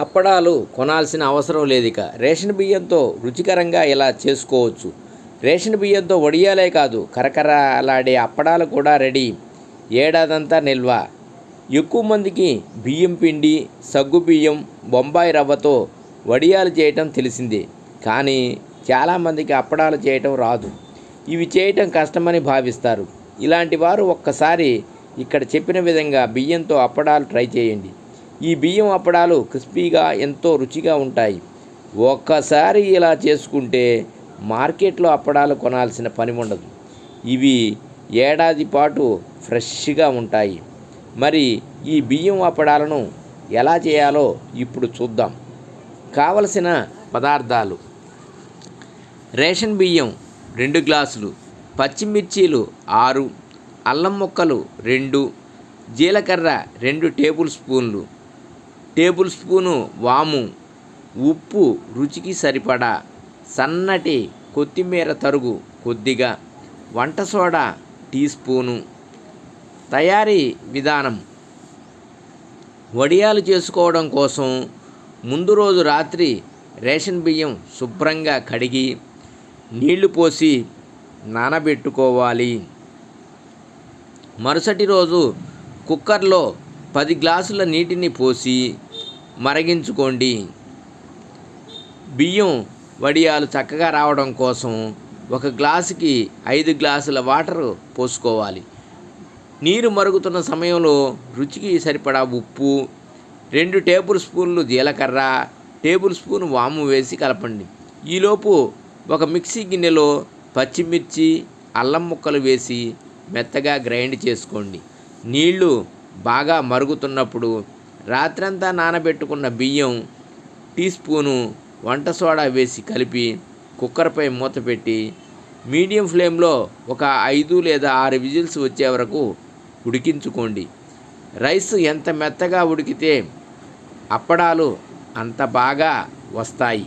అప్పడాలు కొనాల్సిన అవసరం లేదు ఇక రేషన్ బియ్యంతో రుచికరంగా ఇలా చేసుకోవచ్చు? రేషన్ బియ్యంతో వడియాలే కాదు కరకరలాడే అప్పడాలు కూడా రెడీ. ఏడాదంతా నిల్వ. ఎక్కువ మందికి బియ్యం పిండి సగ్గు బియ్యం బొంబాయి రవ్వతో వడియాలు చేయటం తెలిసిందే. కానీ చాలామందికి అప్పడాలు చేయటం రాదు. ఇవి చేయటం కష్టమని భావిస్తారు. ఇలాంటి వారు ఒక్కసారి ఇక్కడ చెప్పిన విధంగా బియ్యంతో అప్పడాలు ట్రై చేయండి. ఈ బియ్యం అప్పడాలు క్రిస్పీగా ఎంతో రుచిగా ఉంటాయి. ఒక్కసారి ఇలా చేసుకుంటే మార్కెట్లో అప్పడాలు కొనాల్సిన పని ఉండదు ఇవి ఏడాది పాటు ఫ్రెష్గా ఉంటాయి. మరి ఈ బియ్యం అప్పడాలను ఎలా చేయాలో ఇప్పుడు చూద్దాం. కావలసిన పదార్థాలు. రేషన్ బియ్యం రెండు గ్లాసులు పచ్చిమిర్చీలు ఆరు అల్లం ముక్కలు రెండు జీలకర్ర రెండు టేబుల్ స్పూన్లు టేబుల్ స్పూను వాము ఉప్పు రుచికి సరిపడా సన్నటి కొత్తిమీర తరుగు కొద్దిగా వంట సోడా టీ స్పూను. తయారీ విధానం. వడియాలు చేసుకోవడం కోసం ముందు రోజు రాత్రి రేషన్ బియ్యం శుభ్రంగా కడిగి నీళ్ళు పోసి నానబెట్టుకోవాలి. మరుసటి రోజు కుక్కర్లో పది గ్లాసుల నీటిని పోసి మరిగించుకోండి. బియ్యం వడియాలు చక్కగా రావడం కోసం ఒక గ్లాసుకి ఐదు గ్లాసుల వాటర్ పోసుకోవాలి. నీరు మరుగుతున్న సమయంలో రుచికి సరిపడా ఉప్పు రెండు టేబుల్ స్పూన్లు జీలకర్ర టేబుల్ స్పూన్ వాము వేసి కలపండి. ఈలోపు ఒక మిక్సీ గిన్నెలో పచ్చిమిర్చి అల్లం ముక్కలు వేసి మెత్తగా గ్రైండ్ చేసుకోండి. నీళ్ళు బాగా మరుగుతున్నప్పుడు రాత్రంతా నానబెట్టుకున్న బియ్యం టీ స్పూను వంట సోడా వేసి కలిపి కుక్కర్పై మూత పెట్టి మీడియం ఫ్లేమ్లో ఒక ఐదు లేదా ఆరు విజిల్స్ వచ్చే వరకు ఉడికించుకోండి. రైస్ ఎంత మెత్తగా ఉడికితే అప్పడాలు అంత బాగా వస్తాయి.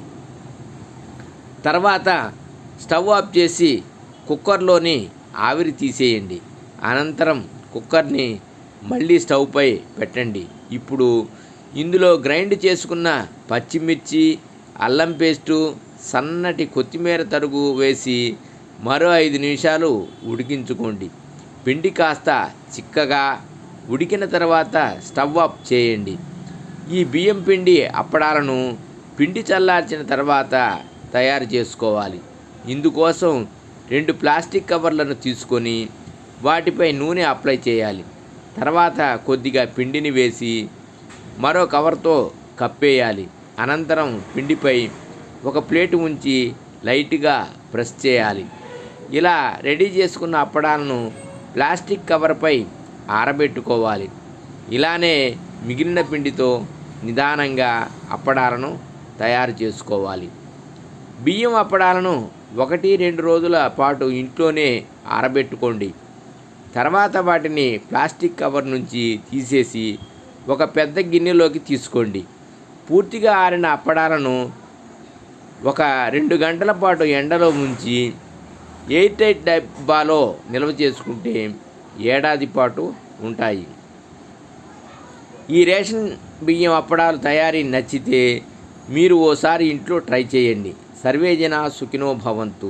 తర్వాత స్టవ్ ఆఫ్ చేసి కుక్కర్లోని ఆవిరి తీసేయండి. అనంతరం కుక్కర్ని మళ్ళీ స్టవ్పై పెట్టండి. ఇప్పుడు ఇందులో గ్రైండ్ చేసుకున్న పచ్చిమిర్చి అల్లం పేస్టు సన్నటి కొత్తిమీర తరుగు వేసి మరో ఐదు నిమిషాలు ఉడికించుకోండి. పిండి కాస్త చిక్కగా ఉడికిన తర్వాత స్టవ్ ఆఫ్ చేయండి. ఈ బియ్యం పిండి అప్పడాలను పిండి చల్లార్చిన తర్వాత తయారు చేసుకోవాలి. ఇందుకోసం రెండు ప్లాస్టిక్ కవర్లను తీసుకొని వాటిపై నూనె అప్లై చేయాలి. తర్వాత కొద్దిగా పిండిని వేసి మరో కవర్తో కప్పేయాలి. అనంతరం పిండిపై ఒక ప్లేట్ ఉంచి లైట్గా ప్రెస్ చేయాలి. ఇలా రెడీ చేసుకున్న అప్పడాలను ప్లాస్టిక్ కవర్పై ఆరబెట్టుకోవాలి. ఇలానే మిగిలిన పిండితో నిదానంగా అప్పడాలను తయారు చేసుకోవాలి. బియ్యం అప్పడాలను ఒకటి రెండు రోజుల పాటు ఇంట్లోనే ఆరబెట్టుకోండి. తర్వాత వాటిని ప్లాస్టిక్ కవర్ నుంచి తీసేసి ఒక పెద్ద గిన్నెలోకి తీసుకోండి. పూర్తిగా ఆరిన అప్పడాలను ఒక రెండు గంటల పాటు ఎండలో ఉంచి ఎయిర్ టైట్ డబ్బాలో నిల్వ చేసుకుంటే ఏడాది పాటు ఉంటాయి. ఈ రేషన్ బియ్యం అప్పడాలు తయారీ నచ్చితే మీరు ఓసారి ఇంట్లో ట్రై చేయండి. సర్వేజన సుఖినో భవంతు.